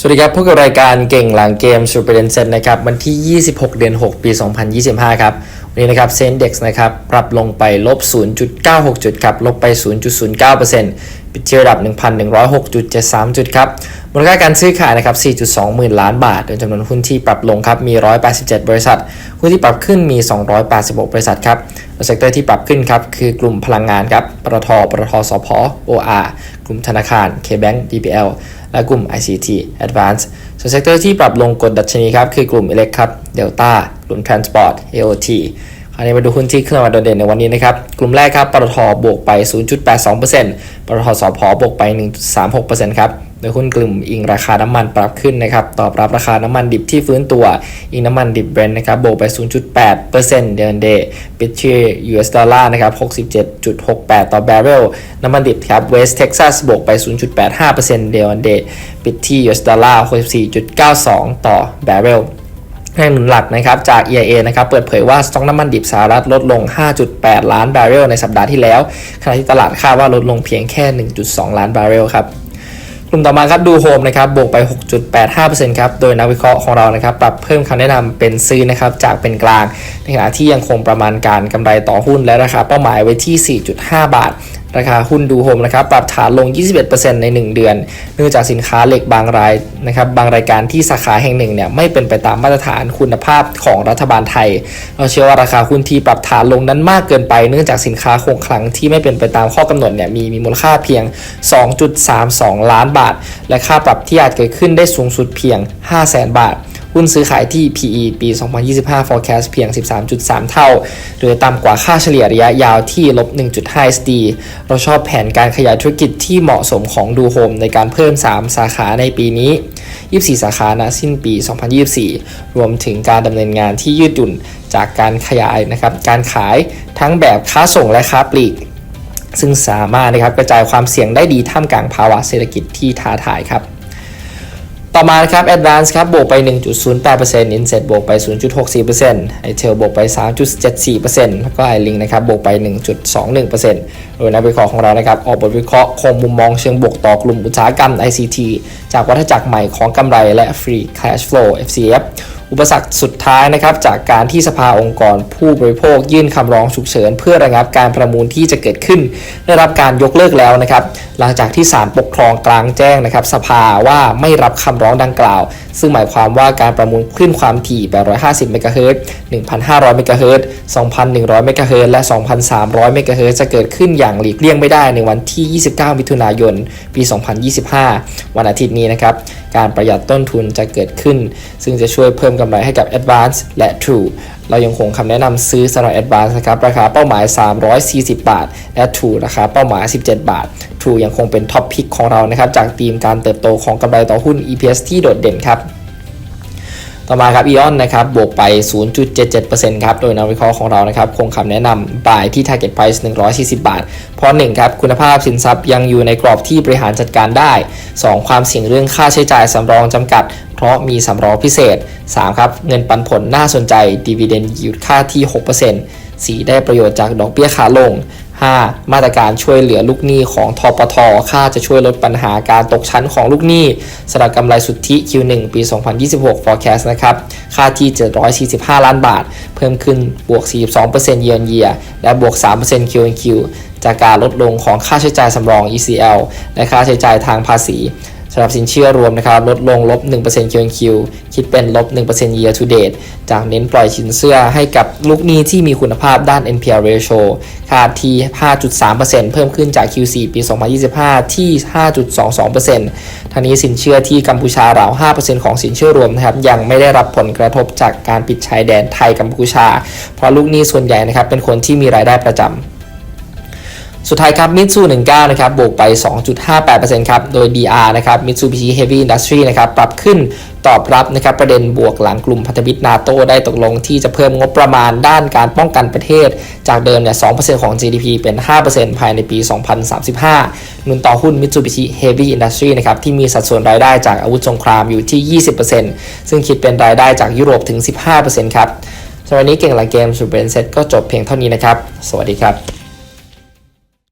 สวัสดีครับพบกับรายการเก่งหลังเกม Super d e n s e t นะครับวันที่ 26 เดือน 6 ปี 2025 ครับ วันนี้นะครับเซนเด็กนะครับปรับลงไปลบ 0.96 จุดครับ ลบไป 0.09%ปิดที่ระดับ 1,106.73 จุดครับ มูลค่าการซื้อขายนะครับ 4.2 หมื่นล้านบาทโดยจำนวนหุ้นที่ปรับลงครับมี 187 บริษัท หุ้นที่ปรับขึ้นมี 286 บริษัทครับเซกเตอร์ที่ปรับขึ้นครับคือกลุ่มพลังงานครับปตทปตทสพ OR กลุ่มธนาคาร KBank DPL และกลุ่ม ICT Advance ส่วนเซกเตอร์ที่ปรับลงกดดัชนีครับคือกลุ่มอิเล็กครับเดลต้ากลุ่ม Transport AOT คราวนี้มาดูหุ้นที่เคลื่อนมาโดดเด่นในวันนี้นะครับ กลุ่มแรกครับปตทบวกไป 0.82%ปตทสพบวกไป 1.36%ครับ โดยหุ้นกลุ่มอิงราคาน้ำมันปรับขึ้นนะครับ ตอบรับราคาน้ำมันดิบที่ฟื้นตัว อิงน้ำมันดิบเบรนท์นะครับ บวกไป 0.8%เดือนเดย์ปิดที่ US ดอลลาร์นะครับ 67.68 ต่อ barrel น้ำมันดิบครับ West Texas บวกไป 0.85%เดือนเดย์ปิดที่ US ดอลลาร์64.92 ต่อ barrel แรงหนุนหลักนะครับจาก EIA นะครับเปิดเผยว่าสต็อกน้ำมันดิบสหรัฐลดลง 5.8 ล้านบาร์เรลในสัปดาห์ที่แล้ว ขณะที่ตลาดคาดว่าลดลงเพียงแค่ 1.2 ล้านบาร์เรลครับ กลุ่มต่อมาครับดูโฮมนะครับบวกไป 6.85%ครับโดยนักวิเคราะห์ของเรานะครับปรับเพิ่มคำแนะนำเป็นซื้อนะครับจากเป็นกลาง ในขณะที่ยังคงประมาณการกำไรต่อหุ้นและราคาเป้าหมายไว้ที่ 4.5 บาท ราคาหุ้นดูโฮมนะครับปรับฐานลง 21%ใน 1 เดือน เนื่องจากสินค้าเหล็กบางรายนะครับบางรายการที่สาขาแห่งหนึ่งเนี่ยไม่เป็นไปตามมาตรฐานคุณภาพของรัฐบาลไทย เราเชื่อว่าราคาหุ้นที่ปรับฐานลงนั้นมากเกินไป เนื่องจากสินค้าคงคลังที่ไม่เป็นไปตามข้อกำหนดเนี่ยมีมีมูลค่าเพียง 2.32 ล้านบาท และค่าปรับที่อาจเกิดขึ้นได้สูงสุดเพียง 500,000 บาท หุ้นซื้อขายที่ PE ปี 2025 forecast เพียง 13.3 เท่า หรือต่ำกว่าค่าเฉลี่ยระยะยาวที่ลบ 1.5 SD เราชอบแผนการขยายธุรกิจที่เหมาะสมของดูโฮมในการเพิ่ม 3 สาขาในปีนี้ 24 สาขาณสิ้นปี 2024 รวมถึงการดำเนินงานที่ยืดหยุ่นจากการขยายนะครับการขายทั้งแบบค้าส่งและค้าปลีก ซึ่งสามารถนะครับกระจายความเสี่ยงได้ดีท่ามกลางภาวะเศรษฐกิจที่ท้าทายครับ ต่อมานะครับ Advance ครับบวกไป 1.08% Inset บวกไป 0.64% iTel บวกไป 3.74%แล้วก็ iLink นะครับบวกไป 1.21%โดยนักวิเคราะห์ของเรานะครับออกบทวิเคราะห์คงมุมมองเชิงบวกต่อกลุ่มอุตสาหกรรม ICT จากวัฏจักรใหม่ของกำไรและ Free Cash Flow FCF อุปสรรคสุดท้ายนะครับจากการที่สภาองค์กรผู้บริโภคยื่นคำร้องฉุกเฉิน เพื่อระงับการประมูลที่จะเกิดขึ้น ได้รับการยกเลิกแล้วนะครับ หลังจากที่ศาลปกครองกลางแจ้งนะครับ สภาว่าไม่รับคำร้องดังกล่าว ซึ่งหมายความว่าการประมูลคลื่นความถี่ 850 เมกะเฮิรตซ์ 1,500 เมกะเฮิรตซ์ 2,100 เมกะเฮิรตซ์ และ 2,300 เมกะเฮิรตซ์จะเกิดขึ้นอย่างหลีกเลี่ยงไม่ได้ในวันที่ 29 มิถุนายน ปี 2025 วันอาทิตย์นี้นะครับ การประหยัดต้นทุนจะเกิดขึ้น ซึ่งจะช่วยเพิ่มกำไรให้กับ Advance และ True เรายังคงคำแนะนำซื้อสำหรับ Advance นะครับ ราคาเป้าหมาย 340 บาท และ True ราคาเป้าหมาย 17 บาท True ยังคงเป็นท็อปพิกของเรานะครับ จากธีมการเติบโตของกำไรต่อหุ้น EPS ที่โดดเด่นครับ ต่อมาครับ EON นนะครับบวกไป 0.77%ครับโดยนักวิเคราะห์ของเรานะครับคงคำแนะนำ buy ที่ target price 140 บาท เพราะ1ครับคุณภาพสินทรัพย์ยังอยู่ในกรอบที่บริหารจัดการได้ 2 ความเสี่ยงเรื่องค่าใช้จ่ายสำรองจำกัด เพราะมีสำรองพิเศษ 3 ครับเงินปันผลน่าสนใจ dividend yield ค่าที่ 6% 4 ได้ประโยชน์จากดอกเบี้ยขาลง 5. มาตรการช่วยเหลือลูกหนี้ของทปทค่าจะช่วยลดปัญหาการตกชั้นของลูกหนี้สำหรับกำไรสุทธิ Q1 ปี 2026 forecast นะครับ ค่าที่ 745 ล้านบาท เพิ่มขึ้นบวก 42% year on year และบวก 3% Q on Q จากการลดลงของค่าใช้จ่ายสำรอง ECL และค่าใช้จ่ายทางภาษี สำหรับสินเชื่อรวมนะครับลดลงลบ1% QQ คิดเป็นลบ1% year to date จากเน้นปล่อยสินเชื่อให้กับลูกหนี้ที่มีคุณภาพด้าน NPL ratio ค่าที่ 5.3%เพิ่มขึ้นจาก Q4 ปี 2025 ที่ 5.22%ทั้งนี้สินเชื่อที่กัมพูชาราว 5%ของสินเชื่อรวมนะครับยังไม่ได้รับผลกระทบจากการปิดชายแดนไทยกัมพูชา เพราะลูกหนี้ส่วนใหญ่นะครับเป็นคนที่มีรายได้ประจำ สุดท้ายครับมิตซู19นะครับบวกไป 2.58%ครับ โดย DR นะครับ Mitsubishi Heavy Industry นะครับปรับขึ้นตอบรับนะครับประเด็นบวกหลังกลุ่มพันธมิตรนาโตได้ตกลงที่จะเพิ่มงบประมาณด้านการป้องกันประเทศ จากเดิมเนี่ย 2%ของ GDP เป็น 5%ภายในปี 2035นุนต่อหุ้น Mitsubishi Heavy Industry นะครับที่มีสัดส่วนรายได้จากอาวุธสงครามอยู่ที่ 20%ซึ่งคิดเป็นรายได้จากยุโรปถึง 15%ครับสำหรับวันนี้เก่งหลังเกมสุดเบนเซ็ตก็จบเพียงเท่านี้นะครับ สวัสดีครับ